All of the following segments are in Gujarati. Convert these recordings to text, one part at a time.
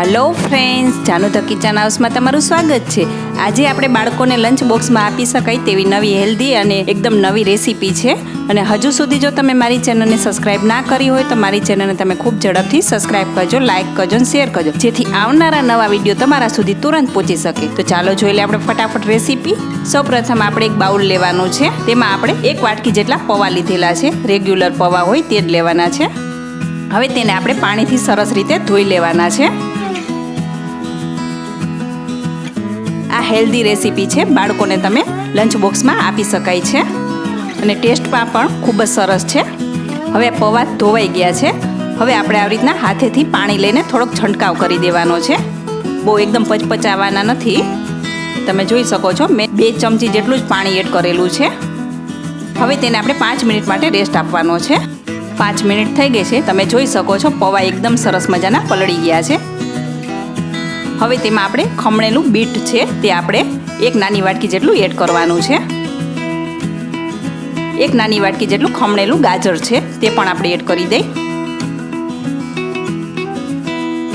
Hello friends Janu the kitchen હાઉસમાં તમારું સ્વાગત છે. આજે આપણે બાળકોને લંચ બોક્સમાં આપી શકાય તેવી નવી હેલ્ધી અને એકદમ નવી રેસીપી છે. અને હજુ સુધી જો તમે મારી ચેનલને સબસ્ક્રાઇબ ના કરી હોય તો મારી ચેનલને તમે ખૂબ ઝડપથી સબસ્ક્રાઇબ કરજો લાઇક કરજો અને શેર કરજો. જેથી આવનારા નવા વીડિયો તમારા સુધી તુરંત પહોંચી શકે. તો ચાલો જોઈ લે આપણે ફટાફટ રેસીપી સૌપ્રથમ આપણે એક બાઉલ લેવાનું છે. તેમાં આપણે એક વાટકી જેટલા પૌવા લીધેલા છે. રેગ્યુલર પૌવા હોય તે જ લેવાના છે. હવે તેને આપણે પાણીથી સરસ રીતે ધોઈ લેવાના છે. હેલ્ધી રેસીપી છે. બાળકોને તમે લંચ બોક્સમાં આપી શકાય છે. અને ટેસ્ટમાં પણ ખૂબ જ સરસ છે. હવે પૌવા ધોવાઈ ગયા છે. હવે આપણે આવી રીતના હાથેથી પાણી લઈને થોડોક છંટકાવ કરી દેવાનો છે. બહુ એકદમ પચપચાવવાના નથી. તમે જોઈ શકો છો, મેં બે ચમચી જેટલું જ પાણી એડ કરેલું છે. હવે તેને આપણે પાંચ મિનિટ માટે રેસ્ટ આપવાનો છે. પાંચ મિનિટ થઈ ગઈ છે. તમે જોઈ શકો છો, પૌવા એકદમ સરસ મજાના પલળી ગયા છે. હવે તેમાં આપણે ખમણેલું બીટ છે, તે આપણે એક નાની વાટકી જેટલું એડ કરવાનું છે. એક નાની વાટકી જેટલું ખમણેલું ગાજર છે, તે પણ આપણે એડ કરી દઈ.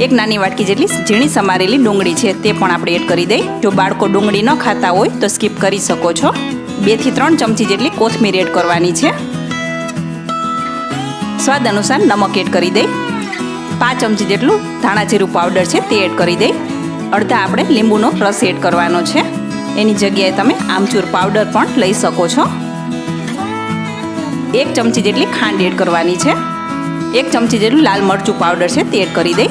એક નાની વાટકી જેટલી ઝીણી સમારેલી ડુંગળી છે, તે પણ આપણે એડ કરી દઈ. જો બાળકો ડુંગળી ન ખાતા હોય, તો સ્કીપ કરી શકો છો. બેથી ત્રણ ચમચી જેટલી કોથમીર એડ કરવાની છે. સ્વાદ અનુસાર નમક એડ કરી દઈ. પાંચ ચમચી જેટલું ધાણા જીરું પાવડર છે, તે એડ કરી દઈ. અડધા આપણે લીંબુનો રસ એડ કરવાનો છે. એની જગ્યાએ તમે આમચૂર પાવડર પણ લઈ શકો છો. એક ચમચી જેટલી ખાંડ એડ કરવાની છે. એક ચમચી જેટલું લાલ મરચું પાવડર છે તે એડ કરી દઈ.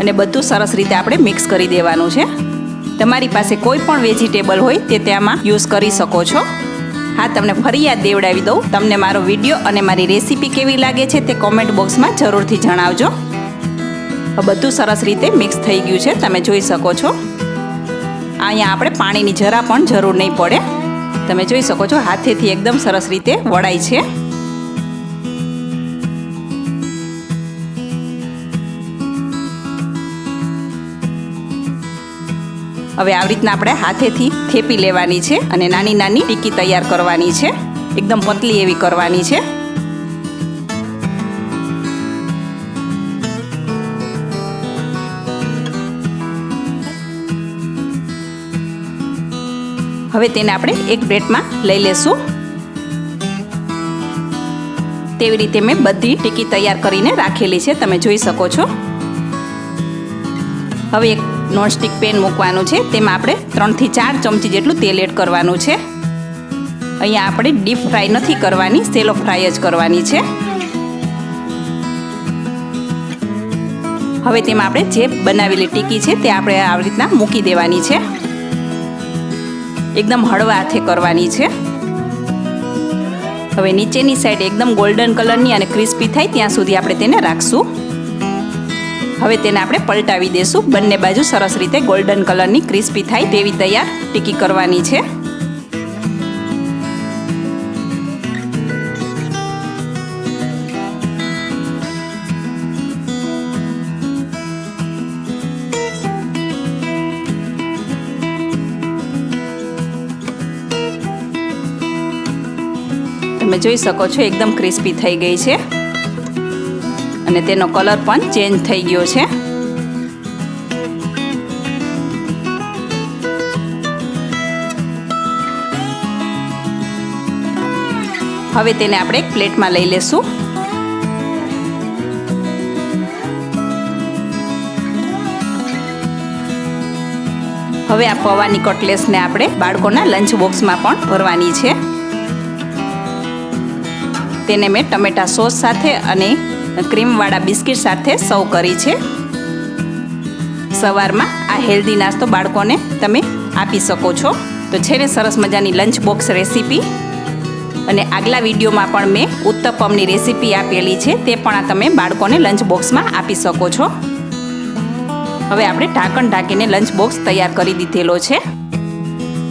અને બધું સરસ રીતે આપણે મિક્સ કરી દેવાનું છે. તમારી પાસે કોઈ પણ વેજીટેબલ હોય તે તેમાં યુઝ કરી શકો છો. હા, તમને ફરી યાદ દેવડાવી દઉં. તમને મારો વીડિયો અને મારી રેસીપી કેવી લાગે છે તે કોમેન્ટ બોક્સમાં જરૂરથી જણાવજો. બધું સરસ રીતે મિક્સ થઈ ગયું છે. તમે જોઈ શકો છો. અહીંયા આપણે પાણીની જરા પણ જરૂર નહીં પડે. તમે જોઈ શકો છો, હાથેથી એકદમ સરસ રીતે વળાય છે. હવે આવી રીતના આપણે હાથેથી થેપી લેવાની છે અને નાની નાની ટીકી તૈયાર કરવાની છે. એકદમ પતલી એવી કરવાની છે. હવે તેને આપણે એક પ્લેટમાં લઈ લેશું. તેવી રીતે મેં બધી ટીકી તૈયાર કરીને રાખેલી છે, તમે જોઈ શકો છો. હવે એક નોનસ્ટિક પેન મૂકવાનું છે, તેમાં આપણે ત્રણથી ચાર ચમચી જેટલું તેલ એડ કરવાનું છે. અહીંયા આપણે ડીપ ફ્રાય નથી કરવાની, સેલો ફ્રાય જ કરવાની છે. હવે તેમાં આપણે જે બનાવેલી ટીકી છે, તે આપણે આવી રીતના મૂકી દેવાની છે. એકદમ હળવા હાથે કરવાની છે. હવે નીચેની સાઈડ એકદમ ગોલ્ડન કલરની અને ક્રિસ્પી થાય ત્યાં સુધી આપણે તેને રાખશું. હવે તેને આપણે પલટાવી દઈશું બંને બાજુ સરસ રીતે ગોલ્ડન કલરની ક્રિસ્પી થાય તેવી તૈયાર ટીકી કરવાની છે. તમે જોઈ શકો છો, એકદમ ક્રિસ્પી થઈ ગઈ છે. અને તેનો કલર પણ ચેન્જ થઈ ગયો છે. હવે તેને આપણે એક પ્લેટમાં લઈ લેશું. હવે આ પૌવાની કટલેસને આપણે બાળકોના લંચ બોક્સમાં પણ ભરવાની છે. તેને મેં ટમેટા સોસ સાથે અને ક્રીમવાળા બિસ્કિટ સાથે સર્વ કરી છે. સવારમાં આ હેલ્ધી નાસ્તો બાળકોને તમે આપી શકો છો. તો છે ને સરસ મજાની લંચ બોક્સ રેસીપી. અને આગલા વિડીયોમાં પણ મેં ઉત્તપમની રેસીપી આપેલી છે, તે પણ આ તમે બાળકોને લંચ બોક્સમાં આપી શકો છો. હવે આપણે ઢાંકણ ઢાંકીને લંચ બોક્સ તૈયાર કરી દીધેલો છે.